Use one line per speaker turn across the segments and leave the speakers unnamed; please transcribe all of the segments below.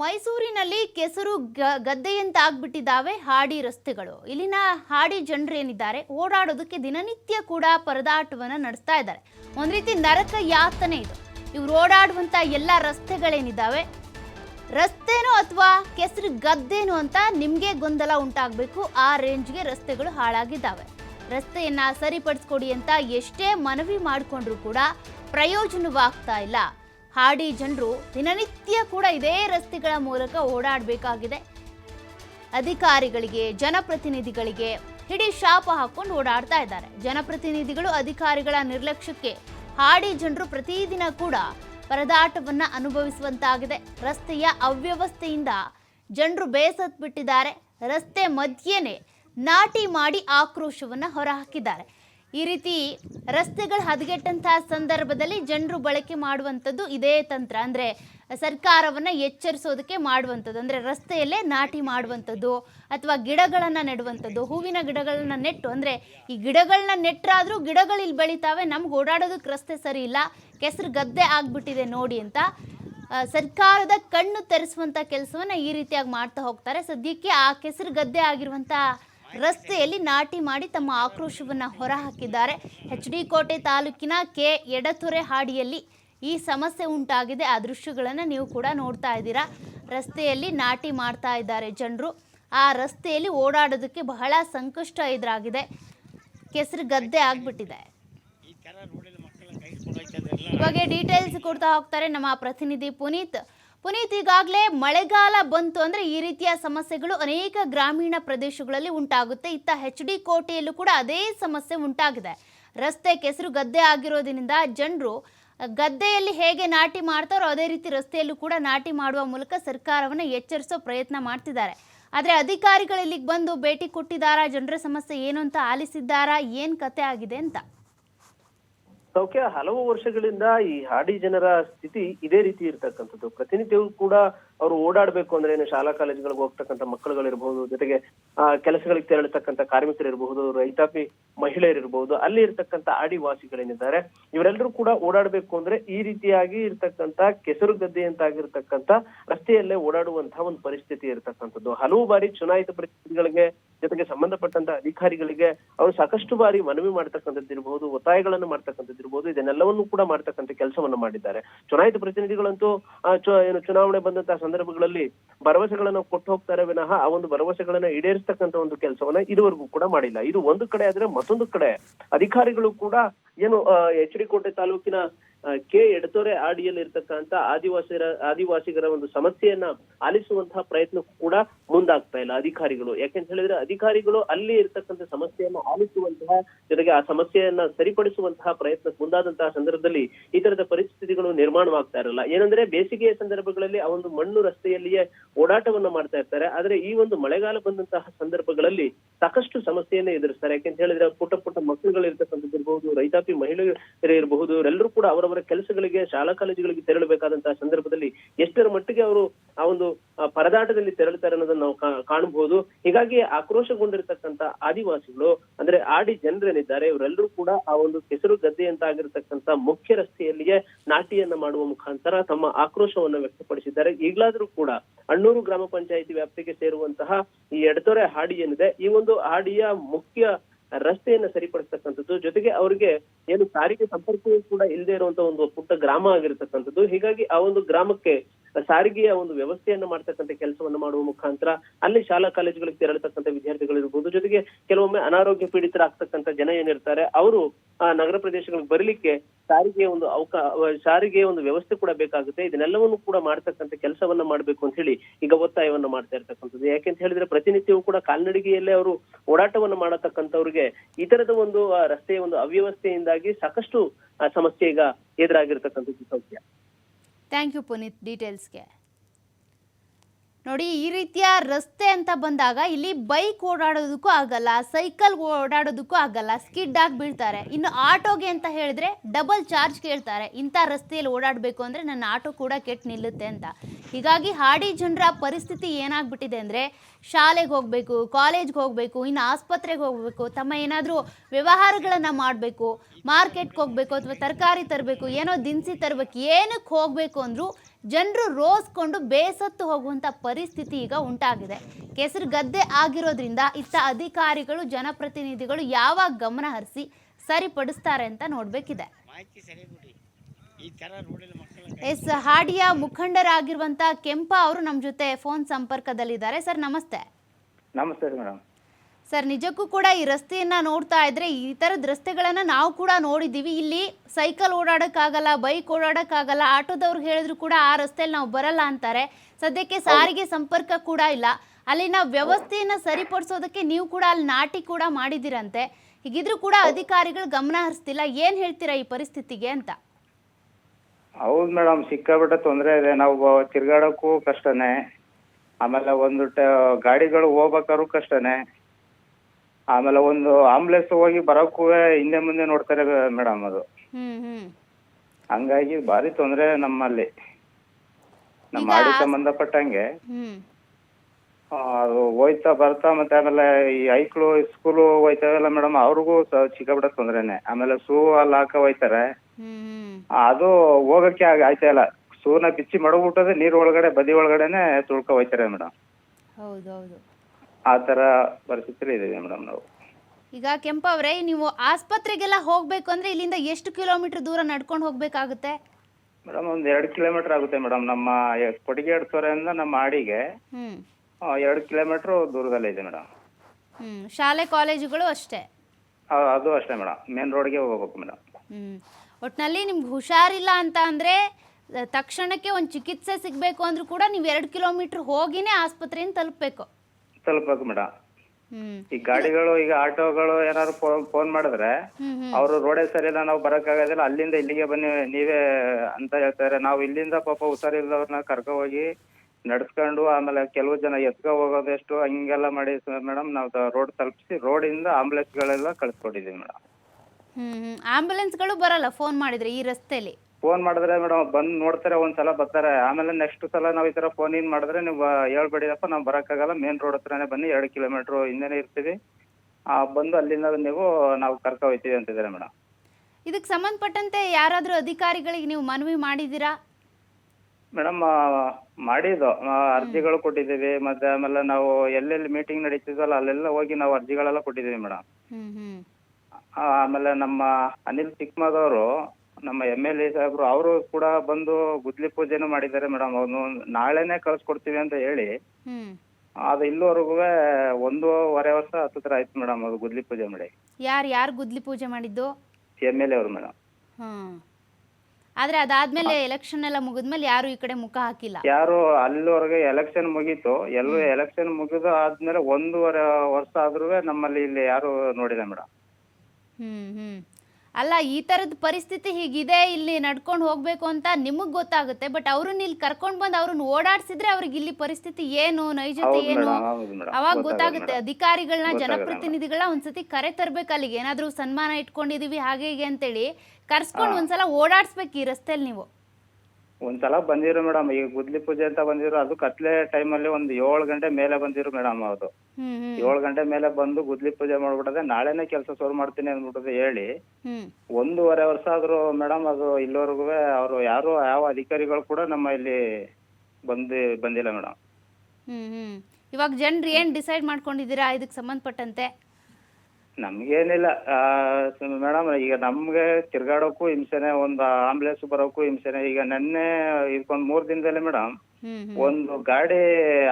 ಮೈಸೂರಿನಲ್ಲಿ ಕೆಸರು ಗದ್ದೆಯಂತ ಆಗ್ಬಿಟ್ಟಿದ್ದಾವೆ ಹಾಡಿ ರಸ್ತೆಗಳು. ಇಲ್ಲಿನ ಹಾಡಿ ಜನರೇನಿದ್ದಾರೆ, ಓಡಾಡೋದಕ್ಕೆ ದಿನನಿತ್ಯ ಕೂಡ ಪರದಾಟವನ್ನು ನಡೆಸ್ತಾ ಇದ್ದಾರೆ. ಒಂದು ರೀತಿ ನರಕ ಯಾತನೆ ಇದು. ಇವ್ರು ಓಡಾಡುವಂಥ ಎಲ್ಲ ರಸ್ತೆಗಳೇನಿದ್ದಾವೆ? ರಸ್ತೆನೋ ಅಥವಾ ಕೆಸರು ಗದ್ದೆನೋ ಅಂತ ನಿಮಗೆ ಗೊಂದಲ ಉಂಟಾಗಬೇಕು. ಆ ರೇಂಜ್ಗೆ ರಸ್ತೆಗಳು ಹಾಳಾಗಿದ್ದಾವೆ. ರಸ್ತೆಯನ್ನು ಸರಿಪಡಿಸ್ಕೊಡಿ ಅಂತ ಎಷ್ಟೇ ಮನವಿ ಮಾಡಿಕೊಂಡ್ರೂ ಕೂಡ ಪ್ರಯೋಜನವಾಗ್ತಾ ಇಲ್ಲ. ಹಾಡಿ ಜನರು ದಿನನಿತ್ಯ ಕೂಡ ಇದೇ ರಸ್ತೆಗಳ ಮೂಲಕ ಓಡಾಡಬೇಕಾಗಿದೆ. ಅಧಿಕಾರಿಗಳಿಗೆ, ಜನಪ್ರತಿನಿಧಿಗಳಿಗೆ ಹಿಡಿ ಶಾಪ ಹಾಕೊಂಡು ಓಡಾಡ್ತಾ ಇದ್ದಾರೆ. ಜನಪ್ರತಿನಿಧಿಗಳು ಅಧಿಕಾರಿಗಳ ನಿರ್ಲಕ್ಷ್ಯಕ್ಕೆ ಹಾಡಿ ಜನರು ಪ್ರತಿದಿನ ಕೂಡ ಪರದಾಟವನ್ನು ಅನುಭವಿಸುವಂತಾಗಿದೆ. ರಸ್ತೆಯ ಅವ್ಯವಸ್ಥೆಯಿಂದ ಜನರು ಬೇಸತ್ ಬಿಟ್ಟಿದ್ದಾರೆ ರಸ್ತೆ ಮಧ್ಯೆನೇ ನಾಟಿ ಮಾಡಿ ಆಕ್ರೋಶವನ್ನು ಹೊರಹಾಕಿದ್ದಾರೆ. ಈ ರೀತಿ ರಸ್ತೆಗಳು ಹದಗೆಟ್ಟಂತಹ ಸಂದರ್ಭದಲ್ಲಿ ಜನರು ಬಳಕೆ ಮಾಡುವಂಥದ್ದು ಇದೇ ತಂತ್ರ. ಅಂದರೆ ಸರ್ಕಾರವನ್ನು ಎಚ್ಚರಿಸೋದಕ್ಕೆ ಮಾಡುವಂಥದ್ದು. ಅಂದರೆ ರಸ್ತೆಯಲ್ಲೇ ನಾಟಿ ಮಾಡುವಂಥದ್ದು ಅಥವಾ ಗಿಡಗಳನ್ನು ನೆಡುವಂಥದ್ದು, ಹೂವಿನ ಗಿಡಗಳನ್ನ ನೆಟ್ಟು. ಅಂದರೆ ಈ ಗಿಡಗಳನ್ನ ನೆಟ್ಟರಾದರೂ ಗಿಡಗಳು ಇಲ್ಲಿ ಬೆಳಿತಾವೆ, ನಮ್ಗೆ ಓಡಾಡೋದಕ್ಕೆ ರಸ್ತೆ ಸರಿ ಇಲ್ಲ, ಕೆಸರು ಗದ್ದೆ ಆಗಿಬಿಟ್ಟಿದೆ ನೋಡಿ ಅಂತ ಸರ್ಕಾರದ ಕಣ್ಣು ತೆರೆಸುವಂಥ ಕೆಲಸವನ್ನು ಈ ರೀತಿಯಾಗಿ ಮಾಡ್ತಾ ಹೋಗ್ತಾರೆ. ಸದ್ಯಕ್ಕೆ ಆ ಕೆಸರು ಗದ್ದೆ ಆಗಿರುವಂಥ ರಸ್ತೆಯಲ್ಲಿ ನಾಟಿ ಮಾಡಿ ತಮ್ಮ ಆಕ್ರೋಶವನ್ನು ಹೊರಹಾಕಿದ್ದಾರೆ. ಎಚ್ ಡಿ ಕೋಟೆ ತಾಲೂಕಿನ ಕೆ ಎಡತೊರೆ ಹಾಡಿಯಲ್ಲಿ ಈ ಸಮಸ್ಯೆ ಉಂಟಾಗಿದೆ. ಆ ದೃಶ್ಯಗಳನ್ನು ನೀವು ಕೂಡ ನೋಡ್ತಾ ಇದ್ದೀರಾ. ರಸ್ತೆಯಲ್ಲಿ ನಾಟಿ ಮಾಡ್ತಾ ಇದ್ದಾರೆ ಜನರು. ಆ ರಸ್ತೆಯಲ್ಲಿ ಓಡಾಡೋದಕ್ಕೆ ಬಹಳ ಸಂಕಷ್ಟ ಎದುರಾಗಿದೆ. ಕೆಸರು ಗದ್ದೆ ಆಗಿಬಿಟ್ಟಿದೆ. ಇವಾಗ ಡೀಟೇಲ್ಸ್ ಕೊಡ್ತಾ ಹೋಗ್ತಾರೆ ನಮ್ಮ ಪ್ರತಿನಿಧಿ ಪುನೀತ್. ಪುನೀತ್ ಈಗಾಗಲೇ ಮಳೆಗಾಲ ಬಂತು ಅಂದ್ರೆ ಈ ರೀತಿಯ ಸಮಸ್ಯೆಗಳು ಅನೇಕ ಗ್ರಾಮೀಣ ಪ್ರದೇಶಗಳಲ್ಲಿ ಉಂಟಾಗುತ್ತೆ. ಇತ್ತ ಎಚ್ ಡಿ ಕೋಟೆಯಲ್ಲೂ ಕೂಡ ಅದೇ ಸಮಸ್ಯೆ ಉಂಟಾಗಿದೆ. ರಸ್ತೆ ಕೆಸರು ಗದ್ದೆ ಆಗಿರೋದ್ರಿಂದ ಜನರು ಗದ್ದೆಯಲ್ಲಿ ಹೇಗೆ ನಾಟಿ ಮಾಡ್ತಾರೋ ಅದೇ ರೀತಿ ರಸ್ತೆಯಲ್ಲೂ ಕೂಡ ನಾಟಿ ಮಾಡುವ ಮೂಲಕ ಸರ್ಕಾರವನ್ನು ಎಚ್ಚರಿಸೋ ಪ್ರಯತ್ನ ಮಾಡ್ತಿದ್ದಾರೆ. ಆದರೆ ಅಧಿಕಾರಿಗಳು ಇಲ್ಲಿಗೆ ಬಂದು ಭೇಟಿ ಕೊಟ್ಟಿದ್ದಾರಾ? ಜನರ ಸಮಸ್ಯೆ ಏನು ಅಂತ ಆಲಿಸಿದ್ದಾರಾ? ಏನು ಕತೆ ಆಗಿದೆ ಅಂತ.
ಸೌಖ್ಯ ಹಲವು ವರ್ಷಗಳಿಂದ ಈ ಹಾಡಿ ಜನರ ಸ್ಥಿತಿ ಇದೇ ರೀತಿ ಇರ್ತಕ್ಕಂಥದ್ದು. ಪ್ರತಿನಿತ್ಯವೂ ಕೂಡ ಅವರು ಓಡಾಡಬೇಕು ಅಂದ್ರೆ ಏನು, ಶಾಲಾ ಕಾಲೇಜುಗಳಿಗೆ ಹೋಗ್ತಕ್ಕಂಥ ಮಕ್ಕಳುಗಳಿರ್ಬಹುದು, ಜೊತೆಗೆ, ಆ, ಕೆಲಸಗಳಿಗೆ ತೆರಳತಕ್ಕಂಥ ಕಾರ್ಮಿಕರಿರ್ಬಹುದು, ರೈತಾಪಿ ಮಹಿಳೆಯರಿರ್ಬಹುದು, ಅಲ್ಲಿ ಇರ್ತಕ್ಕಂಥ ಆಡಿವಾಸಿಗಳೇನಿದ್ದಾರೆ ಇವರೆಲ್ಲರೂ ಕೂಡ ಓಡಾಡಬೇಕು ಅಂದ್ರೆ ಈ ರೀತಿಯಾಗಿ ಇರ್ತಕ್ಕಂಥ ಕೆಸರು ಗದ್ದೆ ಅಂತ ರಸ್ತೆಯಲ್ಲೇ ಓಡಾಡುವಂತಹ ಒಂದು ಪರಿಸ್ಥಿತಿ ಇರ್ತಕ್ಕಂಥದ್ದು. ಹಲವು ಬಾರಿ ಚುನಾಯಿತ ಪ್ರತಿನಿಧಿಗಳಿಗೆ ಜೊತೆಗೆ ಸಂಬಂಧಪಟ್ಟಂತ ಅಧಿಕಾರಿಗಳಿಗೆ ಅವರು ಸಾಕಷ್ಟು ಬಾರಿ ಮನವಿ ಮಾಡ್ತಕ್ಕಂಥದ್ದು ಇರಬಹುದು, ಒತ್ತಾಯಗಳನ್ನು ಮಾಡ್ತಕ್ಕಂಥದ್ದು ಇರಬಹುದು, ಇದನ್ನೆಲ್ಲವನ್ನು ಕೂಡ ಮಾಡ್ತಕ್ಕಂಥ ಕೆಲಸವನ್ನು ಮಾಡಿದ್ದಾರೆ. ಚುನಾಯಿತ ಪ್ರತಿನಿಧಿಗಳಂತೂ ಏನು, ಚುನಾವಣೆ ಬಂದಂತಹ ಸಂದರ್ಭಗಳಲ್ಲಿ ಭರವಸೆಗಳನ್ನ ಕೊಟ್ಟು ಹೋಗ್ತಾರೆ ವಿನಃ ಆ ಒಂದು ಭರವಸೆಗಳನ್ನ ಈಡೇರಿಸ್ತಕ್ಕಂತ ಒಂದು ಕೆಲಸವನ್ನ ಇದುವರೆಗೂ ಕೂಡ ಮಾಡಿಲ್ಲ. ಇದು ಒಂದು ಕಡೆ ಆದ್ರೆ ಮತ್ತೊಂದು ಕಡೆ ಅಧಿಕಾರಿಗಳು ಕೂಡ ಏನು ಎಚ್ ಡಿ ಕೋಟೆ ತಾಲೂಕಿನ ಕೆ ಎಡತೊರೆ ಆಡಿಯಲ್ಲಿ ಇರ್ತಕ್ಕಂಥ ಆದಿವಾಸಿರ, ಆದಿವಾಸಿಗರ ಒಂದು ಸಮಸ್ಯೆಯನ್ನ ಆಲಿಸುವಂತಹ ಪ್ರಯತ್ನ ಕೂಡ ಮುಂದಾಗ್ತಾ ಇಲ್ಲ ಅಧಿಕಾರಿಗಳು. ಯಾಕೆಂತ ಹೇಳಿದ್ರೆ ಅಧಿಕಾರಿಗಳು ಅಲ್ಲಿ ಇರ್ತಕ್ಕಂಥ ಸಮಸ್ಯೆಯನ್ನ ಆಲಿಸುವಂತಹ, ಜೊತೆಗೆ ಆ ಸಮಸ್ಯೆಯನ್ನ ಸರಿಪಡಿಸುವಂತಹ ಪ್ರಯತ್ನ ಮುಂದಾದಂತಹ ಸಂದರ್ಭದಲ್ಲಿ ಈ ತರದ ಪರಿಸ್ಥಿತಿಗಳು ನಿರ್ಮಾಣವಾಗ್ತಾ ಇರಲ್ಲ. ಏನಂದ್ರೆ ಬೇಸಿಗೆಯ ಸಂದರ್ಭಗಳಲ್ಲಿ ಆ ಒಂದು ಮಣ್ಣು ರಸ್ತೆಯಲ್ಲಿಯೇ ಓಡಾಟವನ್ನ ಮಾಡ್ತಾ ಇರ್ತಾರೆ. ಆದ್ರೆ ಈ ಒಂದು ಮಳೆಗಾಲ ಬಂದಂತಹ ಸಂದರ್ಭಗಳಲ್ಲಿ ಸಾಕಷ್ಟು ಸಮಸ್ಯೆಯನ್ನ ಎದುರಿಸ್ತಾರೆ. ಯಾಕೆಂತ ಹೇಳಿದ್ರೆ ಪುಟ್ಟ ಪುಟ್ಟ ಮಕ್ಕಳುಗಳಿರ್ತಕ್ಕಂಥದ್ದು ಇರ್ಬಹುದು, ರೈತಾಪಿ ಮಹಿಳೆಯರು ಇರಬಹುದು ಎಲ್ಲರೂ ಕೂಡ ಅವರವರ ಕೆಲಸಗಳಿಗೆ, ಶಾಲಾ ಕಾಲೇಜುಗಳಿಗೆ ತೆರಳಬೇಕಾದಂತಹ ಸಂದರ್ಭದಲ್ಲಿ ಎಷ್ಟರ ಮಟ್ಟಿಗೆ ಅವರು ಆ ಒಂದು ಪರದಾಟದಲ್ಲಿ ತೆರಳುತ್ತಾರೆ ಅನ್ನೋದನ್ನ ನಾವು ಕಾಣಬಹುದು. ಹೀಗಾಗಿ ಆಕ್ರೋಶಗೊಂಡಿರತಕ್ಕಂತ ಆದಿವಾಸಿಗಳು, ಅಂದ್ರೆ ಆಡಿ ಜನರೇನಿದ್ದಾರೆ, ಇವರೆಲ್ಲರೂ ಕೂಡ ಆ ಒಂದು ಕೆಸರು ಗದ್ದೆ ಅಂತ ಆಗಿರತಕ್ಕಂತ ಮುಖ್ಯ ರಸ್ತೆಯಲ್ಲಿಯೇ ನಾಟಿಯನ್ನ ಮಾಡುವ ಮುಖಾಂತರ ತಮ್ಮ ಆಕ್ರೋಶವನ್ನ ವ್ಯಕ್ತಪಡಿಸಿದ್ದಾರೆ. ಈಗಲಾದ್ರೂ ಕೂಡ ಅಣ್ಣೂರು ಗ್ರಾಮ ಪಂಚಾಯಿತಿ ವ್ಯಾಪ್ತಿಗೆ ಸೇರುವಂತಹ ಈ ಎಡತೊರೆ ಹಾಡಿ ಏನಿದೆ, ಈ ಒಂದು ಹಾಡಿಯ ಮುಖ್ಯ ರಸ್ತೆಯನ್ನ ಸರಿಪಡಿಸ್ತಕ್ಕಂಥದ್ದು, ಜೊತೆಗೆ ಅವರಿಗೆ ಏನು ಸಾರಿಗೆ ಸಂಪರ್ಕವೂ ಕೂಡ ಇಲ್ಲದೆ ಇರುವಂತ ಒಂದು ಪುಟ್ಟ ಗ್ರಾಮ ಆಗಿರ್ತಕ್ಕಂಥದ್ದು. ಹೀಗಾಗಿ ಆ ಒಂದು ಗ್ರಾಮಕ್ಕೆ ಸಾರಿಗೆಯ ಒಂದು ವ್ಯವಸ್ಥೆಯನ್ನ ಮಾಡ್ತಕ್ಕಂಥ ಕೆಲಸವನ್ನ ಮಾಡುವ ಮುಖಾಂತರ ಅಲ್ಲಿ ಶಾಲಾ ಕಾಲೇಜುಗಳಿಗೆ ತೆರಳತಕ್ಕಂಥ ವಿದ್ಯಾರ್ಥಿಗಳಿರ್ಬೋದು ಜೊತೆಗೆ ಕೆಲವೊಮ್ಮೆ ಅನಾರೋಗ್ಯ ಪೀಡಿತರಾಗ್ತಕ್ಕಂಥ ಜನ ಏನಿರ್ತಾರೆ, ಅವರು ಆ ನಗರ ಪ್ರದೇಶಗಳಿಗೆ ಬರಲಿಕ್ಕೆ ಸಾರಿಗೆಯ ಒಂದು ಅವಕಾ ಸಾರಿಗೆ ಒಂದು ವ್ಯವಸ್ಥೆ ಕೂಡ ಬೇಕಾಗುತ್ತೆ. ಇದನ್ನೆಲ್ಲವನ್ನು ಕೂಡ ಮಾಡ್ತಕ್ಕಂಥ ಕೆಲಸವನ್ನ ಮಾಡ್ಬೇಕು ಅಂತ ಹೇಳಿ ಈಗ ಒತ್ತಾಯವನ್ನ ಮಾಡ್ತಾ ಇರ್ತಕ್ಕಂಥದ್ದು. ಯಾಕೆಂತ ಹೇಳಿದ್ರೆ ಪ್ರತಿನಿತ್ಯವೂ ಕೂಡ ಕಾಲ್ನಡಿಗೆಯಲ್ಲೇ ಅವರು ಓಡಾಟವನ್ನ ಮಾಡತಕ್ಕಂಥವ್ರಿಗೆ ಈ ತರದ ಒಂದು ರಸ್ತೆಯ ಒಂದು ಅವ್ಯವಸ್ಥೆಯಿಂದಾಗಿ ಸಾಕಷ್ಟು ಸಮಸ್ಯೆ ಈಗ ಎದುರಾಗಿರ್ತಕ್ಕಂಥದ್ದು ಸೌಖ್ಯ.
ಥ್ಯಾಂಕ್ ಯು ಪುನೀತ್ ಡೀಟೇಲ್ಸ್ಗೆ ನೋಡಿ, ಈ ರೀತಿಯ ರಸ್ತೆ ಅಂತ ಬಂದಾಗ ಇಲ್ಲಿ ಬೈಕ್ ಓಡಾಡೋದಕ್ಕೂ ಆಗಲ್ಲ, ಸೈಕಲ್ ಓಡಾಡೋದಕ್ಕೂ ಆಗಲ್ಲ, ಸ್ಕಿಡ್ ಆಗಿ ಬೀಳ್ತಾರೆ. ಇನ್ನು ಆಟೋಗೆ ಅಂತ ಹೇಳಿದ್ರೆ ಡಬಲ್ ಚಾರ್ಜ್ ಕೇಳ್ತಾರೆ. ಇಂಥ ರಸ್ತೆಯಲ್ಲಿ ಓಡಾಡಬೇಕು ಅಂದರೆ ನನ್ನ ಆಟೋ ಕೂಡ ಕೆಟ್ಟು ನಿಲ್ಲುತ್ತೆ ಅಂತ. ಹೀಗಾಗಿ ಹಾಡಿ ಜನರ ಪರಿಸ್ಥಿತಿ ಏನಾಗ್ಬಿಟ್ಟಿದೆ ಅಂದರೆ ಶಾಲೆಗೆ ಹೋಗಬೇಕು, ಕಾಲೇಜ್ಗೆ ಹೋಗಬೇಕು, ಇನ್ನು ಆಸ್ಪತ್ರೆಗೆ ಹೋಗಬೇಕು, ತಮ್ಮ ಏನಾದರೂ ವ್ಯವಹಾರಗಳನ್ನು ಮಾಡಬೇಕು, ಮಾರ್ಕೆಟ್ಗೆ ಹೋಗಬೇಕು ಅಥವಾ ತರಕಾರಿ ತರಬೇಕು, ಏನೋ ದಿನಸಿ ತರಬೇಕು, ಏನಕ್ಕೆ ಹೋಗಬೇಕು ಅಂದರೂ ಜನರು ರೋಸ್ಕೊಂಡು ಬೇಸತ್ತು ಹೋಗುವಂಥ ಪರಿಸ್ಥಿತಿ ಈಗ ಉಂಟಾಗಿದೆ. ಕೆಸರು ಗದ್ದೆ ಆಗಿರೋದ್ರಿಂದ ಇತ್ತ ಅಧಿಕಾರಿಗಳು ಜನಪ್ರತಿನಿಧಿಗಳು ಯಾವಾಗ ಗಮನ ಹರಿಸಿ ಸರಿಪಡಿಸ್ತಾರೆ ಅಂತ ನೋಡಬೇಕಿದೆ. ಎಸ್ ಹಾಡಿಯ ಮುಖಂಡರಾಗಿರುವಂತ ಕೆಂಪ ಅವರು ನಮ್ಮ ಜೊತೆ ಫೋನ್ ಸಂಪರ್ಕದಲ್ಲಿದ್ದಾರೆ. ಸರ್ ನಮಸ್ತೆ.
ನಮಸ್ತೆ ಮೇಡಮ್.
ಸರ್ ನಿಜಕ್ಕೂ ಕೂಡ ಈ ರಸ್ತೆಯನ್ನ ನೋಡ್ತಾ ಇದ್ರೆ ಈ ಥರದ ರಸ್ತೆಗಳನ್ನ ನಾವು ಕೂಡ ನೋಡಿದ್ದೀವಿ. ಇಲ್ಲಿ ಸೈಕಲ್ ಓಡಾಡೋಕ್ಕಾಗಲ್ಲ ಬೈಕ್ ಓಡಾಡೋಕ್ಕಾಗಲ್ಲ ಆಟೋದವ್ರಿಗೆ ಹೇಳಿದ್ರು ಕೂಡ ಆ ರಸ್ತೆಯಲ್ಲಿ ನಾವು ಬರಲ್ಲ ಅಂತಾರೆ. ಸದ್ಯಕ್ಕೆ ಸಾರಿಗೆ ಸಂಪರ್ಕ ಕೂಡ ಇಲ್ಲ. ಅಲ್ಲಿನ ವ್ಯವಸ್ಥೆಯನ್ನ ಸರಿಪಡಿಸೋದಕ್ಕೆ ನೀವು ಕೂಡ ಅಲ್ಲಿ ನಾಟಿ ಕೂಡ ಮಾಡಿದಿರಂತೆ ಹೀಗಿದ್ರೂ ಕೂಡ ಅಧಿಕಾರಿಗಳು ಗಮನ ಹರಿಸ್ತಿಲ್ಲ. ಏನ್ ಹೇಳ್ತೀರಾ ಈ ಪರಿಸ್ಥಿತಿಗೆ ಅಂತ?
ಹೌದು ಮೇಡಮ್ ಸಿಕ್ಕಾಬಿಟ್ಟೆ ತೊಂದರೆ ಇದೆ. ನಾವು ತಿರ್ಗಾಡಕ್ಕೂ ಕಷ್ಟನೇ. ಆಮೇಲೆ ಒಂದು ಗಾಡಿಗಳು ಹೋಗ್ಬೇಕಾದ್ರೂ ಕಷ್ಟನೇ. ಆಮೇಲೆ ಒಂದು ಆಂಬುಲೆನ್ಸ್ ಹೋಗಿ ಬರೋಕ್ಕೂ ಹಿಂದೆ ಮುಂದೆ ನೋಡ್ತಾರೆ ಮೇಡಮ್ ಅದು.
ಹ್ಮ್ ಹ್ಮ್.
ಹಂಗಾಗಿ ಭಾರಿ ತೊಂದರೆ ನಮ್ಮಲ್ಲಿ. ನಮ್ಮ
ಈಗ
ಸಂಬಂಧಪಟ್ಟಂಗೆ.
ಹ್ಮ್.
ಆ, ಅದು ಹೋಯ್ತಾ ಬರ್ತಾ ಮತ್ತೆ ಆಮೇಲೆ ಈ ಐಕ್ಳು ಸ್ಕೂಲು ಹೋಯ್ತಾವಲ್ಲ ಮೇಡಮ್ ಅವ್ರಿಗೂ ಸ- ಸಿಕ್ಕಾಪಟ್ಟೆ ತೊಂದ್ರೆನೆ. ಆಮೇಲೆ ಸೂ ಅಲ್ಲಿ ಹಾಕ ಹೋಯ್ತಾರೆ.
ಹ್ಮ್ ಹ್ಮ್.
ಆ, ಅದು ಹೋಗಕ್ಕೆ ಆಗ- ಆಯ್ತಾ ಇಲ್ಲ. ಸೂನ ಬಿಚ್ಚಿ ಮಡಗ್ಬಿಟ್ಟದೆ ನೀರ್ ಒಳಗಡೆ ಬದಿ ಒಳಗಡೆನೆ ತುಳ್ಕೊ ಹೋಯ್ತಾರೆ ಮೇಡಮ್
ಹೌದೌದು
ಆ ತರ ಪರಿಸ್ಥಿತಿ ಇದೆ ಮೇಡಮ್ ನಾವು.
ಈಗ ಕೆಂಪ ಅವರೇ ನೀವು ಆಸ್ಪತ್ರೆಗೆಲ್ಲ ಹೋಗ್ಬೇಕು ಅಂದ್ರೆ ಇಲ್ಲಿಂದ ಎಷ್ಟು ಕಿಲೋಮೀಟರ್ ದೂರ ನಡ್ಕೊಂಡು ಹೋಗ್ಬೇಕಾಗುತ್ತೆ?
ಮೇಡಮ್ ಒಂದ್ ಎರಡು ಕಿಲೋಮೀಟರ್ ಆಗುತ್ತೆ ಮೇಡಮ್. ನಮ್ಮ ಕೊಟ್ಟಿಗೆಡ್ ಕೊಟ್ಟಿಗೆ ತೊರೆಯಿಂದ ನಮ್ಮ ಆಡಿಗೆ
ಹ್ಮ್.
ಎರಡು ಕಿಲೋಮೀಟರ್ ದೂರದಲ್ಲಿ ಇದೆ ಮೇಡಮ್.
ಹ್ಮ್ ಶಾಲೆ ಕಾಲೇಜುಗಳು ಅಷ್ಟೇ?
ಅದು ಅಷ್ಟೇ ಮೇಡಮ್. ಮೇನ್ ರೋಡ್ಗೆ ಹೋಗ್ಬೇಕು ಮೇಡಮ್.
ಹ್ಮ್. ಒಟ್ನಲ್ಲಿ ನಿಮ್ಗೆ ಹುಷಾರಿಲ್ಲ ಅಂತ ಅಂದ್ರೆ ಅಹ್, ತಕ್ಷಣಕ್ಕೆ ಒಂದು ಚಿಕಿತ್ಸೆ ಸಿಗಬೇಕು ಅಂದ್ರೂ ಕೂಡ ನೀವು ಎರಡು ಕಿಲೋಮೀಟರ್ ಹೋಗಿನೇ ಆಸ್ಪತ್ರೆಯನ್ನು ತಲುಪಬೇಕು.
ತಲುಪಬೇಕು ಮೇಡಮ್ ಈ ಗಾಡಿಗಳು ಈಗ ಆಟೋಗಳು ಏನಾದ್ರು ಫೋನ್ ಮಾಡಿದ್ರೆ ಅವರು ರೋಡೇ ಸರಿ ಇಲ್ಲ ನಾವು ಬರಕ್ಕಾಗೋದಿಲ್ಲ ಅಲ್ಲಿಂದ ಇಲ್ಲಿಗೆ ಬನ್ನಿ ನೀವೇ ಅಂತ ಹೇಳ್ತಾರೆ. ನಾವು ಇಲ್ಲಿಂದ ಪಾಪ ಹುಷಾರಿಲ್ಲದವ್ರನ್ನ ಕರ್ಕೊ ಹೋಗಿ ನಡ್ಸ್ಕೊಂಡು ಆಮೇಲೆ ಕೆಲವು ಜನ ಎತ್ಕೊ ಹೋಗೋದೆಷ್ಟು ಹಿಂಗೆಲ್ಲ ಮಾಡಿ ಮೇಡಮ್ ನಾವು ರೋಡ್ ತಲುಪಿಸಿ ರೋಡಿಂದ ಆಂಬುಲೆನ್ಸ್ಗಳೆಲ್ಲ ಕಳ್ಸ್ಕೊಟ್ಟಿದ್ದೀವಿ ಮೇಡಮ್
ಹ್ಮ್ ಆಂಬುಲೆನ್ಸ್ ಆಂಬ್ಯುಲೆನ್ಸ್ಗಳು ಬರಲ್ಲ ಫೋನ್ ಮಾಡಿದ್ರೆ ಈ ರಸ್ತೆಯಲ್ಲಿ
ಫೋನ್ ಮಾಡಿದ್ರೆ ಮೇಡಮ್ ಬಂದು ನೋಡ್ತಾರೆ ಒಂದ್ಸಲ ಬರ್ತಾರೆ. ಆಮೇಲೆ ನೆಕ್ಸ್ಟ್ ಸಲ ನಾವು ಈ ಥರ ಫೋನ್ ಇನ್ ಮಾಡಿದ್ರೆ ನೀವು ಹೇಳ್ಬೇಡಿದಪ್ಪ ಹೇಳ್ಬೇಡಿಯಪ್ಪ ನಾವು ಬರೋಕ್ಕಾಗಲ್ಲ. ಮೇನ್ ರೋಡ್ ಹತ್ರನೇ ಬನ್ನಿ ಎರಡು ಕಿಲೋಮೀಟರ್ ಹಿಂದೆನೇ ಇರ್ತೀವಿ. ಬಂದು ಅಲ್ಲಿಂದ ನೀವು ನಾವು ಕರ್ಕೊ ಹೋಗ್ತೀವಿ ಅಂತಿದ್ದಾರೆ ಮೇಡಮ್
ಇದಕ್ಕೆ ಸಂಬಂಧಪಟ್ಟಂತೆ ಯಾರಾದರೂ ಅಧಿಕಾರಿಗಳಿಗೆ ನೀವು ಮನವಿ ಮಾಡಿದ್ದೀರಾ?
ಮೇಡಮ್ ಮಾಡಿದ್ದು. ಅರ್ಜಿಗಳು ಕೊಟ್ಟಿದ್ದೀವಿ. ಮತ್ತೆ ಆಮೇಲೆ ನಾವು ಎಲ್ಲೆಲ್ಲಿ ಮೀಟಿಂಗ್ ನಡೀತಿದ್ವಲ್ಲ ಅಲ್ಲೆಲ್ಲ ಹೋಗಿ ನಾವು ಅರ್ಜಿಗಳೆಲ್ಲ ಕೊಟ್ಟಿದ್ದೀವಿ ಮೇಡಮ್ ಆಮೇಲೆ ನಮ್ಮ ಅನಿಲ್ ಚಿಕ್ಕಮದವರು ನಮ್ಮ ಎಂ ಎಲ್ ಎ ಸಾಹೇಬ್ರು ಅವರು ಕೂಡ ಬಂದು ಗುದ್ಲಿ ಪೂಜೆನೂ ಮಾಡಿದ್ದಾರೆ ಮೇಡಮ್. ಅವನು ನಾಳೆನೇ ಕಳ್ಸ್ಕೊಡ್ತೀವಿ ಅಂತ ಹೇಳಿ.
ಹ್ಮ್.
ಅದು ಇಲ್ಲಿವರೆಗೂ ಒಂದೂವರೆ ವರ್ಷ ಹತ್ತಿರ ಆಯ್ತು ಮೇಡಮ್ ಅದು ಗುದ್ಲಿ ಪೂಜೆ ಮಾಡಿ.
ಯಾರು ಯಾರು ಗುದ್ಲಿ ಪೂಜೆ ಮಾಡಿದ್ದು?
ಎಂ ಎಲ್ ಎ ಅವರು ಮೇಡಮ್.
ಹ್ಮ್. ಆದ್ರೆ ಅದಾದ್ಮೇಲೆ ಎಲೆಕ್ಷನ್ ಎಲ್ಲ ಮುಗಿದ್ಮೇಲೆ ಯಾರು ಈ ಕಡೆ ಮುಖ ಹಾಕಿಲ್ಲ?
ಯಾರು ಅಲ್ಲಿವರೆಗೆ ಎಲೆಕ್ಷನ್ ಮುಗೀತು. ಎಲ್ಲೂ ಎಲೆಕ್ಷನ್ ಮುಗಿದು ಆದ್ಮೇಲೆ ಒಂದೂವರೆ ವರ್ಷ ಆದ್ರೂ ನಮ್ಮಲ್ಲಿ ಇಲ್ಲಿ ಯಾರು ನೋಡಿಲ್ಲ ಮೇಡಮ್.
ಹ್ಮ್ ಹ್ಮ್. ಅಲ್ಲ ಈ ತರದ ಪರಿಸ್ಥಿತಿ ಹೀಗಿದೆ ಇಲ್ಲಿ ನಡ್ಕೊಂಡು ಹೋಗ್ಬೇಕು ಅಂತ ನಿಮಗ್ ಗೊತ್ತಾಗುತ್ತೆ ಬಟ್ ಅವ್ರನ್ನ ಇಲ್ಲಿ ಕರ್ಕೊಂಡ್ ಬಂದು ಅವ್ರನ್ನ ಓಡಾಡ್ಸಿದ್ರೆ ಅವ್ರಿಗೆ ಇಲ್ಲಿ ಪರಿಸ್ಥಿತಿ ಏನು ನೈಜತೆ ಏನು? ಅವಾಗ ಗೊತ್ತಾಗುತ್ತೆ ಅಧಿಕಾರಿಗಳನ್ನ ಜನಪ್ರತಿನಿಧಿಗಳನ್ನ ಒಂದ್ಸತಿ ಕರೆ ತರ್ಬೇಕು ಅಲ್ಲಿಗೆ. ಏನಾದರೂ ಸನ್ಮಾನ ಇಟ್ಕೊಂಡಿದೀವಿ ಹಾಗೆ ಹೀಗೆ ಅಂತೇಳಿ ಕರ್ಸ್ಕೊಂಡು ಒಂದ್ಸಲ ಓಡಾಡ್ಸ್ಬೇಕು ಈ ರಸ್ತೆಯಲ್ಲಿ ನೀವು.
ಒಂದ್ಸಲ ಬಂದಿರು ಮೇಡಮ್ ಈಗ ಗುದ್ಲಿ ಪೂಜೆ ಅಂತ ಬಂದಿರು ಅದು ಕತ್ಲೆ ಟೈಮಲ್ಲಿ ಒಂದು ಏಳು ಗಂಟೆ ಮೇಲೆ ಬಂದಿರು ಮೇಡಮ್ ಅದು ಏಳು ಗಂಟೆ ಮೇಲೆ ಬಂದು ಗುದ್ಲಿ ಪೂಜೆ ಮಾಡ್ಬಿಟ್ಟದೆ ನಾಳೆನೇ ಕೆಲಸ ಶುರು ಮಾಡ್ತೀನಿ ಅಂದ್ಬಿಟ್ಟದೆ ಹೇಳಿ.
ಹ್ಮ್.
ಒಂದೂವರೆ ವರ್ಷ ಆದ್ರೂ ಮೇಡಮ್ ಅದು ಇಲ್ಲಿವರೆಗೂ ಅವರು ಯಾರು ಯಾವ ಅಧಿಕಾರಿಗಳು ಕೂಡ ನಮ್ಮ ಇಲ್ಲಿ ಬಂದಿ ಬಂದಿಲ್ಲ ಮೇಡಮ್.
ಹ್ಮ್ ಹ್ಮ್. ಇವಾಗ ಜನರು ಏನ್ ಡಿಸೈಡ್ ಮಾಡ್ಕೊಂಡಿದ್ದೀರಾ ಇದಕ್ಕೆ ಸಂಬಂಧಪಟ್ಟಂತೆ?
ನಮ್ಗೇನಿಲ್ಲ. ಮೇಡಮ್ ಈಗ ನಮ್ಗೆ ತಿರ್ಗಾಡೋಕ್ಕೂ ಹಿಂಸೆನೆ ಒಂದು ಆಂಬುಲೆನ್ಸ್ ಬರೋಕ್ಕೂ ಹಿಂಸೆನೆ. ಈಗ ನೆನ್ನೆ ಇದಕ್ಕೊಂದು ಮೂರ್ ದಿನದಲ್ಲಿ ಮೇಡಮ್
ಹ್ಮ್ ಹ್ಮ್.
ಒಂದು ಗಾಡಿ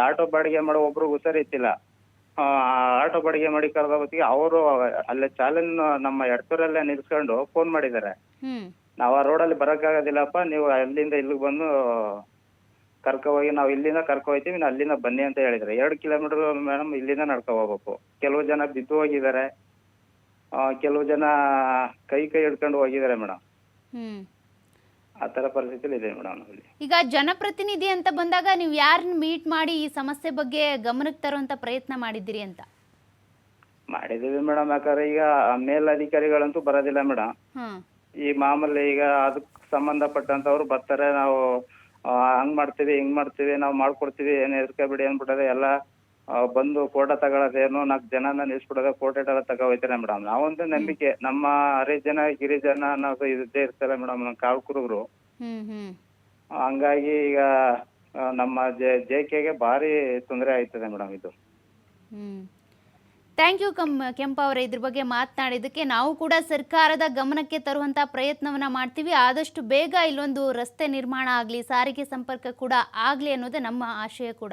ಆಟೋ ಬಾಡಿಗೆ ಮಾಡೋ ಒಬ್ರು ಹುಷಾರಿತ್ತಿಲ್ಲ ಆಟೋ ಬಾಡಿಗೆ ಮಾಡಿ ಕರೆದ ಹೊತ್ತಿಗೆ ಅವರು ಅಲ್ಲೇ ಚಾಲನ್ ನಮ್ಮ ಎಡ್ತೂರಲ್ಲೇ ನಿಲ್ಸ್ಕೊಂಡು ಫೋನ್ ಮಾಡಿದ್ದಾರೆ.
ಹ್ಮ್.
ನಾವು ಆ ರೋಡಲ್ಲಿ ಬರೋಕ್ಕಾಗೋದಿಲ್ಲಪ್ಪ ನೀವು ಅಲ್ಲಿಂದ ಇಲ್ಲಿಗೆ ಬಂದು ಕರ್ಕೊ ಹೋಗಿ ನಾವು ಇಲ್ಲಿಂದ ಕರ್ಕೊ ಹೋಗ್ತೀವಿ ನೀವು ಅಲ್ಲಿಂದ ಬನ್ನಿ ಅಂತ ಹೇಳಿದ್ರೆ ಎರಡು ಕಿಲೋಮೀಟರ್ ಮೇಡಮ್ ಇಲ್ಲಿಂದ ನಡ್ಕೊ ಹೋಗ್ಬೇಕು. ಕೆಲವು ಜನ ಬಿದ್ದು ಹೋಗಿದ್ದಾರೆ. ಆ, ಕೆಲವು ಜನ ಕೈ ಕೈ ಹಿಡ್ಕೊಂಡು ಹೋಗಿದ್ದಾರೆ ಮೇಡಮ್
ಹ್ಮ್.
ಆ ತರ ಪರಿಸ್ಥಿತಿಲಿ ಇದೆ ಮೇಡಮ್ ಇಲ್ಲಿ
ಈಗ ಜನಪ್ರತಿನಿಧಿ ಅಂತ ಬಂದಾಗ ನೀವು ಯಾರನ್ನ ಮೀಟ್ ಮಾಡಿ ಈ ಸಮಸ್ಯೆ ಬಗ್ಗೆ ಗಮನಕ್ಕೆ ತರುವಂತ ಪ್ರಯತ್ನ ಮಾಡಿದ್ದೀರಿ ಅಂತ?
ಮಾಡಿದ್ದೀವಿ ಮೇಡಮ್ ಯಾಕಂದ್ರೆ ಈಗ ಮೇಲಧಿಕಾರಿಗಳಂತೂ ಬರೋದಿಲ್ಲ ಮೇಡಮ್.
ಹ್ಮ್
ಈ ಮಾಮೂಲಿ ಈಗ ಅದಕ್ಕೆ ಸಂಬಂಧಪಟ್ಟಂತವ್ರು ಬರ್ತಾರೆ ನಾವು ಹಂಗ್ ಮಾಡ್ತೀವಿ ಹಿಂಗ್ ಮಾಡ್ತೀವಿ ನಾವು ಮಾಡ್ಕೊಡ್ತೀವಿ ಏನ್ ಹೆದರ್ಕೋಬೇಡಿ ಅಂದ್ಬಿಟ್ಟರೆ ಎಲ್ಲ ಬಂದು ಫೋಟೋ ತಗೊಳ್ಳೋದೇನು ನಾಲ್ಕು ಜನನ ನಿಲ್ಸ್ಬಿಡೋದು ಫೋಟೋ ಎಲ್ಲ ತಗೋ ಹೋಯ್ತಾರೆ ಮೇಡಮ್. ನಾವೊಂದು ನಂಬಿಕೆ. ನಮ್ಮ ಹರಿಜನ ಗಿರಿಜನ ಅನ್ನೋದು ಇದ್ದೇ ಇರ್ತಾರೆ ಮೇಡಮ್ ನಮ್ಮ ಕಾಳು ಕುರುಬರು
ಹ್ಮ್ ಹ್ಮ್.
ಹಂಗಾಗಿ ಈಗ ಆ, ನಮ್ಮ ಜೆ ಜೆ ಕೆಗೆ ಭಾರಿ ತೊಂದರೆ ಆಯ್ತದೆ ಮೇಡಮ್ ಇದು.
ಹ್ಮ್. ಥ್ಯಾಂಕ್ ಯು ಕಮ್ ಕೆಂಪ ಅವರೇ ಇದ್ರ ಬಗ್ಗೆ ಮಾತನಾಡಿದ್ದಕ್ಕೆ. ನಾವು ಕೂಡ ಸರ್ಕಾರದ ಗಮನಕ್ಕೆ ತರುವಂತ ಪ್ರಯತ್ನವನ್ನ ಮಾಡ್ತೀವಿ. ಆದಷ್ಟು ಬೇಗ ಇಲ್ಲೊಂದು ರಸ್ತೆ ನಿರ್ಮಾಣ ಆಗಲಿ ಸಾರಿಗೆ ಸಂಪರ್ಕ ಕೂಡ ಆಗಲಿ ಅನ್ನೋದೇ ನಮ್ಮ ಆಶಯ ಕೂಡ.